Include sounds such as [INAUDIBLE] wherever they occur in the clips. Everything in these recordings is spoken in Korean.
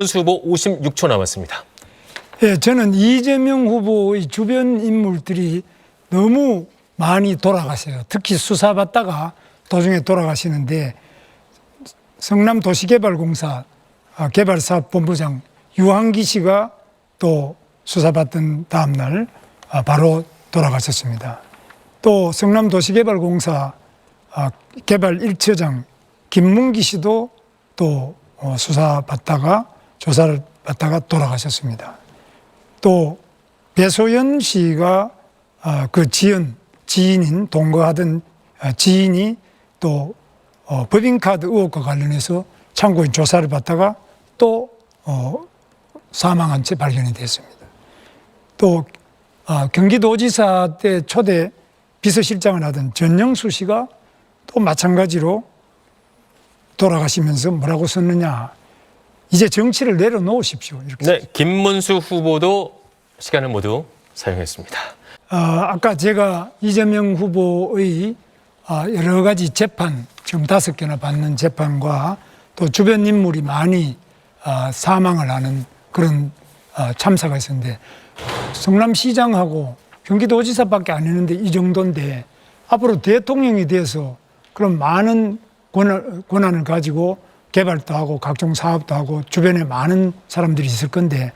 선수 후보 56초 남았습니다. 예, 저는 이재명 후보의 주변 인물들이 너무 많이 돌아가세요. 특히 수사받다가 도중에 돌아가시는데 성남 도시개발공사 아, 개발사업본부장 유한기 씨가 또 수사받던 다음날 아, 바로 돌아가셨습니다. 또 성남 도시개발공사 아, 개발 1처장 김문기 씨도 또 어, 수사받다가 조사를 받다가 돌아가셨습니다. 또 배소연 씨가 아, 그 지연 지인인 동거하던 아, 지인이 또 어, 법인카드 의혹과 관련해서 참고인 조사를 받다가 또 어, 사망한 채 발견이 됐습니다. 또 아, 경기도지사 때 초대 비서실장을 하던 전영수 씨가 또 마찬가지로 돌아가시면서 뭐라고 썼느냐 이제 정치를 내려놓으십시오 이렇게 네, 김문수 후보도 시간을 모두 사용했습니다. 아, 아까 제가 이재명 후보의 아, 여러 가지 재판, 지금 다섯 개나 받는 재판과 또 주변 인물이 많이 아, 사망을 하는 그런 아, 참사가 있었는데 성남시장하고 경기도지사밖에 안 했는데 이 정도인데 앞으로 대통령이 돼서 그런 많은 권한, 권한을 가지고 개발도 하고 각종 사업도 하고 주변에 많은 사람들이 있을 건데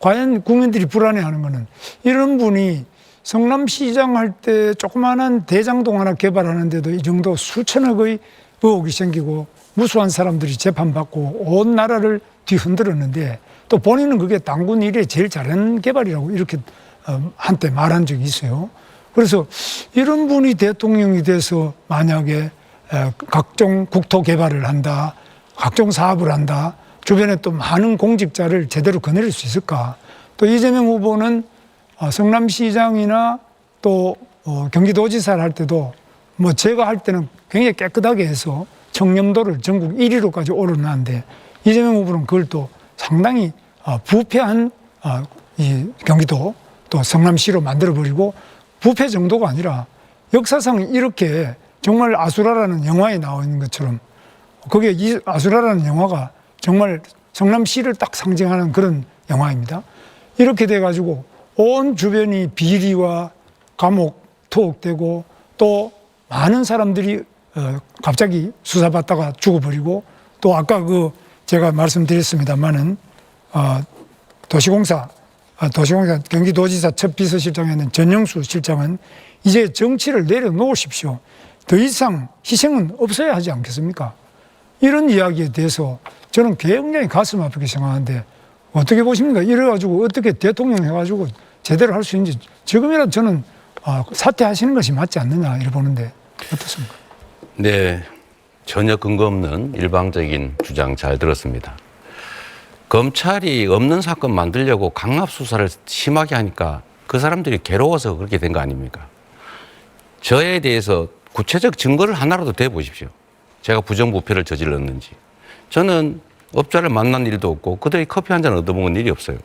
과연 국민들이 불안해하는 거는 이런 분이 성남시장 할 때 조그마한 대장동 하나 개발하는데도 이 정도 수천억의 의혹이 생기고 무수한 사람들이 재판받고 온 나라를 뒤흔들었는데 또 본인은 그게 당군 일에 제일 잘하는 개발이라고 이렇게 어, 한때 말한 적이 있어요. 그래서 이런 분이 대통령이 돼서 만약에 에, 각종 국토 개발을 한다, 각종 사업을 한다, 주변에 또 많은 공직자를 제대로 거느릴 수 있을까? 또 이재명 후보는 어, 성남시장이나 또 어, 경기도지사를 할 때도 뭐 제가 할 때는 굉장히 깨끗하게 해서 청렴도를 전국 1위로까지 올려놨는데 이재명 후보는 그걸 또 상당히 어, 부패한 어, 이 경기도 또 성남시로 만들어버리고 부패 정도가 아니라 역사상 이렇게 정말 아수라라는 영화에 나와 있는 것처럼 그게 이 아수라라는 영화가 정말 성남시를 딱 상징하는 그런 영화입니다. 이렇게 돼가지고 온 주변이 비리와 감옥 투옥되고 또 많은 사람들이 어, 갑자기 수사받다가 죽어버리고 또 아까 그 제가 말씀드렸습니다만은 어, 도시공사 아, 도시공사 경기도지사 첫 비서실장이었는 전영수 실장은 이제 정치를 내려놓으십시오. 더 이상 희생은 없어야 하지 않겠습니까? 이런 이야기에 대해서 저는 굉장히 가슴 아프게 생각하는데 어떻게 보십니까? 이래가지고 어떻게 대통령 해가지고 제대로 할 수 있는지 지금이라도 저는 아, 사퇴하시는 것이 맞지 않느냐 이래 보는데 어떻습니까? 네, 전혀 근거 없는 일방적인 주장 잘 들었습니다. 검찰이 없는 사건 만들려고 강압 수사를 심하게 하니까 그 사람들이 괴로워서 그렇게 된 거 아닙니까? 저에 대해서 구체적 증거를 하나라도 대 보십시오. 제가 부정부패를 저질렀는지. 저는 업자를 만난 일도 없고 그들이 커피 한 잔 얻어먹은 일이 없어요.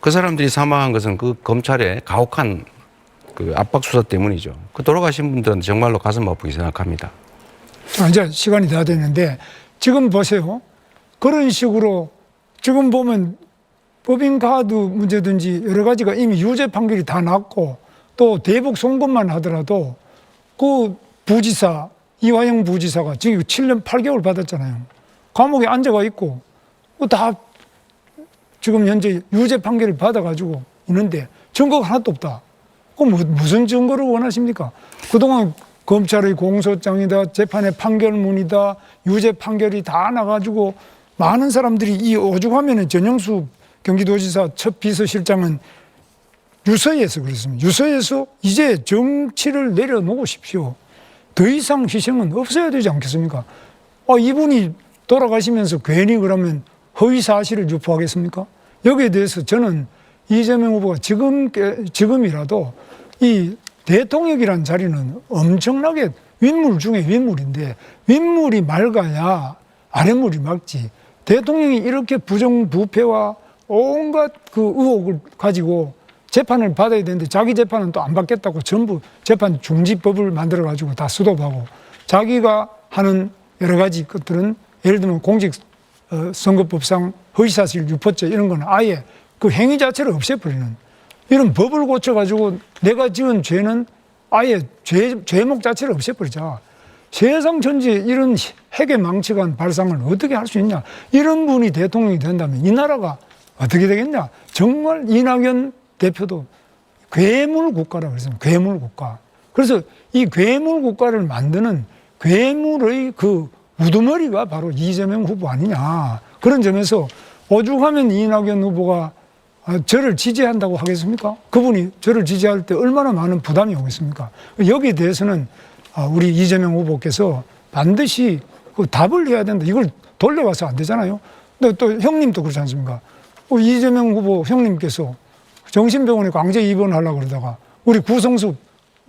그 사람들이 사망한 것은 그 검찰의 가혹한 그 압박 수사 때문이죠. 그 돌아가신 분들은 정말로 가슴 아프게 생각합니다. 자, 이제 시간이 다 됐는데 지금 보세요. 그런 식으로 지금 보면 법인카드 문제든지 여러 가지가 이미 유죄 판결이 다 났고 또 대북 송금만 하더라도 그 부지사 이화영 부지사가 지금 7년 8개월 받았잖아요. 감옥에 앉아가 있고 그다 지금 현재 유죄 판결을 받아가지고 있는데 증거가 하나도 없다. 그럼 무- 무슨 증거를 원하십니까? 그동안 검찰의 공소장이다, 재판의 판결문이다, 유죄 판결이 다 나가지고 많은 사람들이 이 오죽하면은 전영수 경기도지사 첫 비서실장은 유서에서 그랬습니다. 유서에서 이제 정치를 내려놓으십시오. 더 이상 희생은 없어야 되지 않겠습니까? 아, 이분이 돌아가시면서 괜히 그러면 허위 사실을 유포하겠습니까? 여기에 대해서 저는 이재명 후보가 지금, 지금이라도 이 대통령이라는 자리는 엄청나게 윗물 중에 윗물인데 윗물이 맑아야 아랫물이 맑지. 대통령이 이렇게 부정부패와 온갖 그 의혹을 가지고 재판을 받아야 되는데 자기 재판은 또 안 받겠다고 전부 재판 중지법을 만들어 가지고 다 수도하고 자기가 하는 여러 가지 것들은 예를 들면 공직 어, 선거법상 허위사실 유포죄 이런 거는 아예 그 행위 자체를 없애버리는 이런 법을 고쳐가지고 내가 지은 죄는 아예 죄, 죄목 자체를 없애버리자. 세상 전체 이런 핵의 망치간 발상을 어떻게 할 수 있냐. 이런 분이 대통령이 된다면 이 나라가 어떻게 되겠냐. 정말 이낙연 대표도 괴물 국가라고 그랬습니다. 괴물 국가. 그래서 이 괴물 국가를 만드는 괴물의 그 우두머리가 바로 이재명 후보 아니냐. 그런 점에서 오죽하면 이낙연 후보가 아, 저를 지지한다고 하겠습니까? 그분이 저를 지지할 때 얼마나 많은 부담이 오겠습니까? 여기에 대해서는 아, 우리 이재명 후보께서 반드시 그 답을 해야 된다. 이걸 돌려와서 안 되잖아요. 근데 또 형님도 그렇지 않습니까? 어, 이재명 후보 형님께서 정신병원에 강제 입원하려고 그러다가 우리 구성수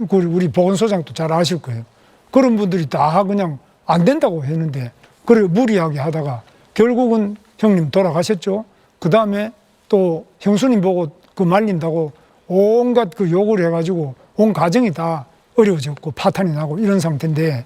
그 우리 보건소장도 잘 아실 거예요. 그런 분들이 다 그냥 안 된다고 했는데 그래 무리하게 하다가 결국은 형님 돌아가셨죠. 그 다음에 또 형수님 보고 그 말린다고 온갖 그 욕을 해가지고 온 가정이 다 어려워졌고 파탄이 나고 이런 상태인데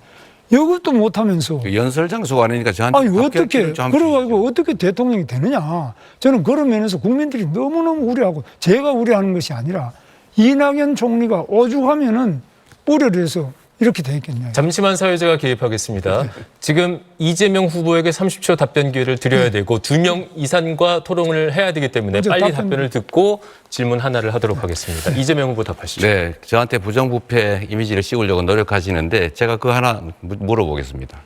이것도 못하면서. 그 연설 장소가 아니니까 저한테 아니 어떻게? 그래가지고 어떻게 대통령이 되느냐. 저는 그런 면에서 국민들이 너무너무 우려하고 제가 우려하는 것이 아니라 이낙연 총리가 오죽하면은 우려를 해서 이렇게 돼 있겠냐 잠시만 사회자가 개입하겠습니다. 지금 이재명 후보에게 30초 답변 기회를 드려야 되고 두 명 이상과 토론을 해야 되기 때문에 이제 빨리 답변- 답변을 듣고 질문 하나를 하도록 하겠습니다. 이재명 후보 답하시죠. 네, 저한테 부정부패 이미지를 씌우려고 노력하시는데 제가 그 하나 무- 물어보겠습니다.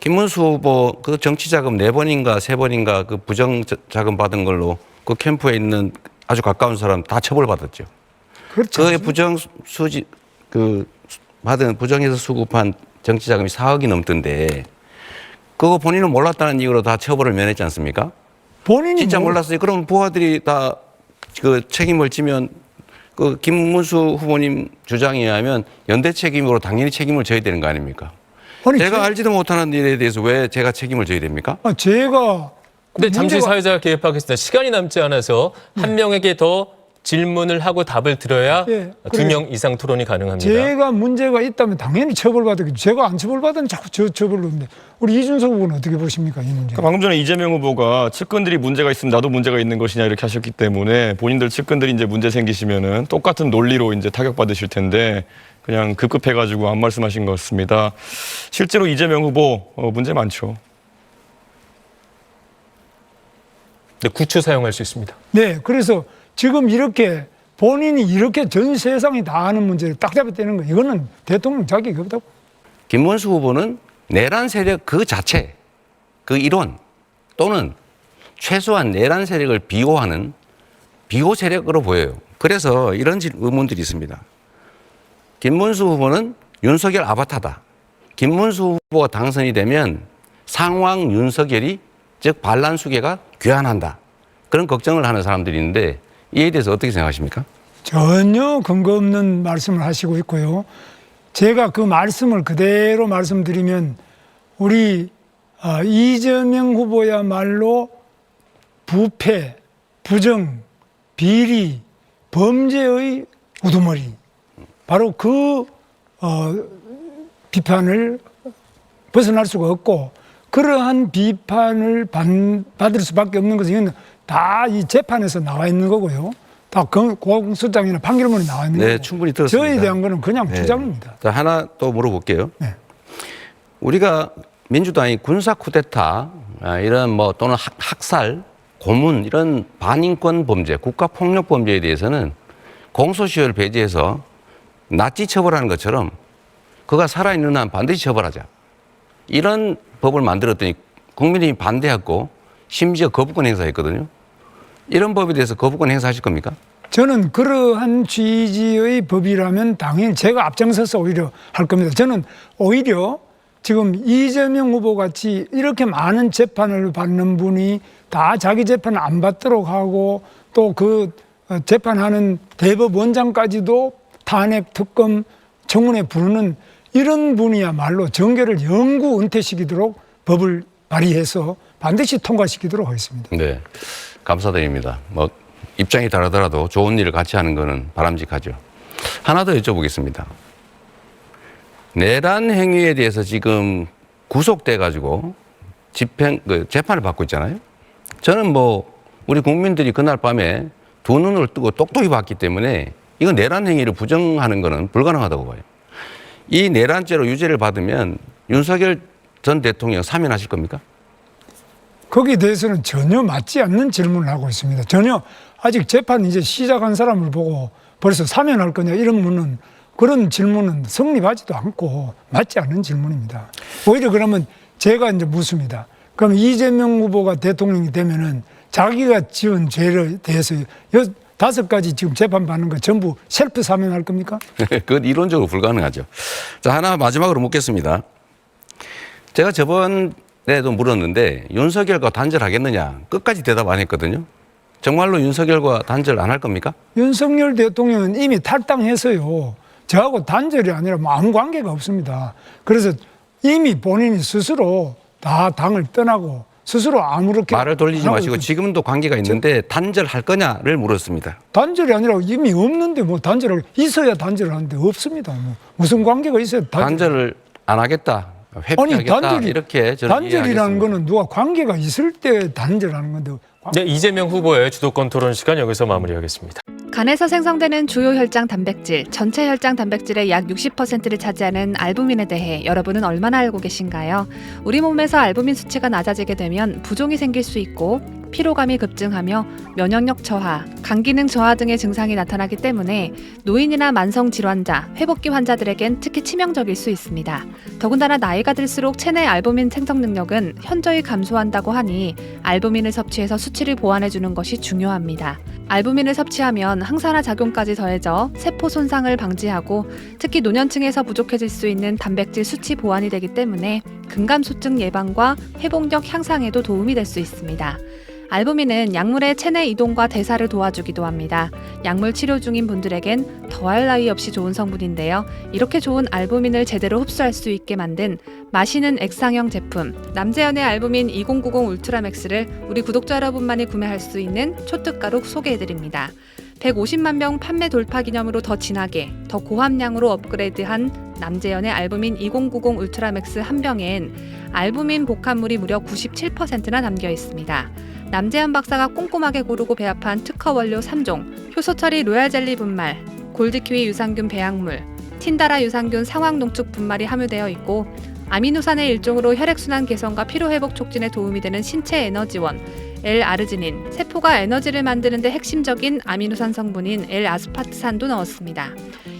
김문수 후보 그 정치 자금 네 번인가 세 번인가 그 부정 자- 자금 받은 걸로 그 캠프에 있는 아주 가까운 사람 다 처벌받았죠. 그렇죠 그의 부정 수지 그 받은 부정해서 수급한 정치 자금이 4억이 넘던데 그거 본인은 몰랐다는 이유로 다 처벌을 면했지 않습니까? 본인이 진짜 뭐- 몰랐어요. 그럼 부하들이 다 그 책임을 지면 그 김문수 후보님 주장에 의하면 연대 책임으로 당연히 책임을 져야 되는 거 아닙니까? 아니, 제가 제- 알지도 못하는 일에 대해서 왜 제가 책임을 져야 됩니까? 아, 제가 근데 잠시 문제가- 사회자가 개입하겠습니다. 시간이 남지 않아서 한 명에게 더 질문을 하고 답을 들어야 예, 두. 명 이상 토론이 가능합니다. 제가 문제가 있다면 당연히 처벌받았겠죠. 제가 안 처벌받으면 자꾸 저 처벌로 는데 우리 이준석 후보는 어떻게 보십니까 이 문제? 그러니까 방금 전에 이재명 후보가 측근들이 문제가 있으면 나도 문제가 있는 것이냐 이렇게 하셨기 때문에 본인들 측근들이 이제 문제 생기시면은 똑같은 논리로 이제 타격받으실 텐데 그냥 급급해가지고 안 말씀하신 것 같습니다. 실제로 이재명 후보 어, 문제 많죠. 네, 구추 사용할 수 있습니다. 네, 그래서 지금 이렇게 본인이 이렇게 전 세상이 다 아는 문제를 딱 잡아떼는 거 이거는 대통령 자격이 없다고. 김문수 후보는 내란 세력 그 자체, 그 이론 또는 최소한 내란 세력을 비호하는 비호 세력으로 보여요. 그래서 이런 질- 의문들이 있습니다. 김문수 후보는 윤석열 아바타다. 김문수 후보가 당선이 되면 상황 윤석열이 즉 반란 수계가 귀환한다. 그런 걱정을 하는 사람들이 있는데 이에 대해서 어떻게 생각하십니까? 전혀 근거 없는 말씀을 하시고 있고요. 제가 그 말씀을 그대로 말씀드리면 우리 아, 이재명 후보야말로 부패, 부정, 비리, 범죄의 우두머리 바로 그 어, 비판을 벗어날 수가 없고 그러한 비판을 받, 받을 수밖에 없는 것은 다 이 재판에서 나와 있는 거고요. 다 공- 공소장이나 판결문이 나와 있는 네, 거고. 충분히 들었습니다. 저에 대한 거는 그냥 네. 주장입니다. 자, 하나 또 물어볼게요. 네. 우리가 민주당이 군사 쿠데타 아, 이런 뭐 또는 학, 학살, 고문 이런 반인권 범죄, 국가 폭력 범죄에 대해서는 공소시효를 배제해서 낫지 처벌하는 것처럼 그가 살아있는 한 반드시 처벌하자. 이런 법을 만들었더니 국민이 반대했고 심지어 거부권 행사했거든요. 이런 법에 대해서 거부권 행사하실 겁니까? 저는 그러한 취지의 법이라면 당연히 제가 앞장서서 오히려 할 겁니다. 저는 오히려 지금 이재명 후보 같이 이렇게 많은 재판을 받는 분이 다 자기 재판을 안 받도록 하고 또 그 재판하는 대법원장까지도 탄핵 특검 청문회 부르는 이런 분이야말로 정계를 영구 은퇴시키도록 법을 발의해서 반드시 통과시키도록 하겠습니다. 네. 감사드립니다. 뭐 입장이 다르더라도 좋은 일을 같이 하는 거는 바람직하죠. 하나 더 여쭤보겠습니다. 내란 행위에 대해서 지금 구속돼 가지고 집행 그 재판을 받고 있잖아요. 저는 뭐 우리 국민들이 그날 밤에 두 눈을 뜨고 똑똑히 봤기 때문에 이건 내란 행위를 부정하는 거는 불가능하다고 봐요. 이 내란죄로 유죄를 받으면 윤석열 전 대통령 사면하실 겁니까? 거기에 대해서는 전혀 맞지 않는 질문을 하고 있습니다. 전혀 아직 재판 이제 시작한 사람을 보고 벌써 사면할 거냐 이런 문은 그런 질문은 성립하지도 않고 맞지 않는 질문입니다. 오히려 그러면 제가 이제 묻습니다. 그럼 이재명 후보가 대통령이 되면은 자기가 지은 죄에 대해서 여 다섯 가지 지금 재판 받는 거 전부 셀프 사면할 겁니까? [LAUGHS] 그건 이론적으로 불가능하죠. 자, 하나 마지막으로 묻겠습니다. 제가 저번 에도 물었는데 윤석열과 단절하겠느냐 끝까지 대답 안 했거든요. 정말로 윤석열과 단절 안 할 겁니까? 윤석열 대통령은 이미 탈당해서요. 저하고 단절이 아니라 뭐 아무 관계가 없습니다. 그래서 이미 본인이 스스로 다 당을 떠나고 스스로 아무렇게 말을 돌리지 마시고. 지금도 관계가 있는데 단절할 거냐를 물었습니다. 단절이 아니라 이미 없는데 뭐 단절을 있어야 단절을 하는데 없습니다. 뭐 무슨 관계가 있어야 단절. 단절을 안 하겠다, 아니 단절이 이렇게 단절이라는. 거는 누가 관계가 있을 때 단절하는 건데 관- 네, 이재명 후보의 주도권 토론 시간 여기서 마무리하겠습니다. 간에서 생성되는 주요 혈장 단백질, 전체 혈장 단백질의 약 60%를 차지하는 알부민에 대해 여러분은 얼마나 알고 계신가요? 우리 몸에서 알부민 수치가 낮아지게 되면 부종이 생길 수 있고 피로감이 급증하며 면역력 저하, 간 기능 저하 등의 증상이 나타나기 때문에 노인이나 만성 질환자, 회복기 환자들에겐 특히 치명적일 수 있습니다. 더군다나 나이가 들수록 체내 알부민 생성 능력은 현저히 감소한다고 하니 알부민을 섭취해서 수치를 보완해 주는 것이 중요합니다. 알부민을 섭취하면 항산화 작용까지 더해져 세포 손상을 방지하고 특히 노년층에서 부족해질 수 있는 단백질 수치 보완이 되기 때문에 근감소증 예방과 회복력 향상에도 도움이 될 수 있습니다. 알부민은 약물의 체내 이동과 대사를 도와주기도 합니다. 약물 치료 중인 분들에겐 더할 나위 없이 좋은 성분인데요. 이렇게 좋은 알부민을 제대로 흡수할 수 있게 만든 마시는 액상형 제품 남재현의 알부민 2090 울트라맥스를 우리 구독자 여러분만이 구매할 수 있는 초특가로 소개해드립니다. 150만 병 판매 돌파 기념으로 더 진하게, 더 고함량으로 업그레이드한 남재현의 알부민 2090 울트라맥스 한 병엔 알부민 복합물이 무려 97%나 담겨 있습니다. 남재현 박사가 꼼꼼하게 고르고 배합한 특허 원료 3종, 효소 처리 로얄 젤리 분말, 골드키위 유산균 배양물, 틴다라 유산균 상황 농축 분말이 함유되어 있고 아미노산의 일종으로 혈액순환 개선과 피로회복 촉진에 도움이 되는 신체 에너지원, L-아르지닌, 세포가 에너지를 만드는 데 핵심적인 아미노산 성분인 L-아스파트산도 넣었습니다.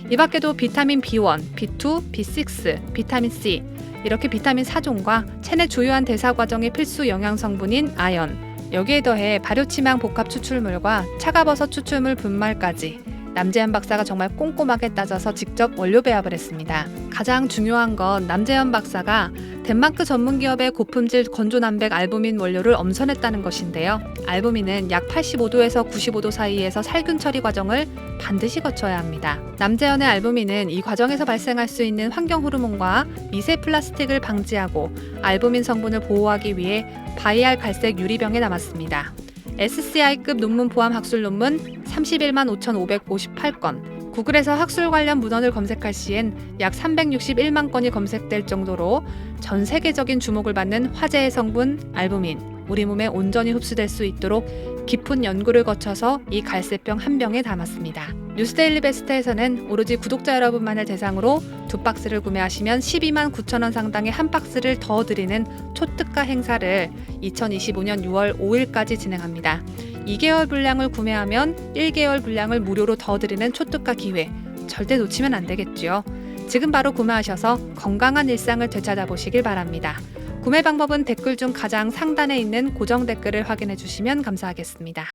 이 밖에도 비타민 B1, B2, B6, 비타민 C, 이렇게 비타민 4종과 체내 주요한 대사 과정의 필수 영양 성분인 아연, 여기에 더해 발효치망 복합 추출물과 차가버섯 추출물 분말까지 남재현 박사가 정말 꼼꼼하게 따져서 직접 원료 배합을 했습니다. 가장 중요한 건 남재현 박사가 덴마크 전문 기업의 고품질 건조 남백 알부민 원료를 엄선했다는 것인데요. 알부민은 약 85도에서 95도 사이에서 살균 처리 과정을 반드시 거쳐야 합니다. 남재현의 알부민은 이 과정에서 발생할 수 있는 환경 호르몬과 미세 플라스틱을 방지하고 알부민 성분을 보호하기 위해 바이알 갈색 유리병에 남았습니다. SCI급 논문 포함 학술 논문 31만 5,558건. 구글에서 학술 관련 문헌을 검색할 시엔 약 361만 건이 검색될 정도로 전 세계적인 주목을 받는 화제의 성분 알부민. 우리 몸에 온전히 흡수될 수 있도록 깊은 연구를 거쳐서 이 갈색병 한 병에 담았습니다. 뉴스데일리 베스트에서는 오로지 구독자 여러분만을 대상으로 두 박스를 구매하시면 12만 9천 원 상당의 한 박스를 더 드리는 초특가 행사를 2025년 6월 5일까지 진행합니다. 2개월 분량을 구매하면 1개월 분량을 무료로 더 드리는 초특가 기회. 절대 놓치면 안 되겠죠. 지금 바로 구매하셔서 건강한 일상을 되찾아 보시길 바랍니다. 구매 방법은 댓글 중 가장 상단에 있는 고정 댓글을 확인해 주시면 감사하겠습니다.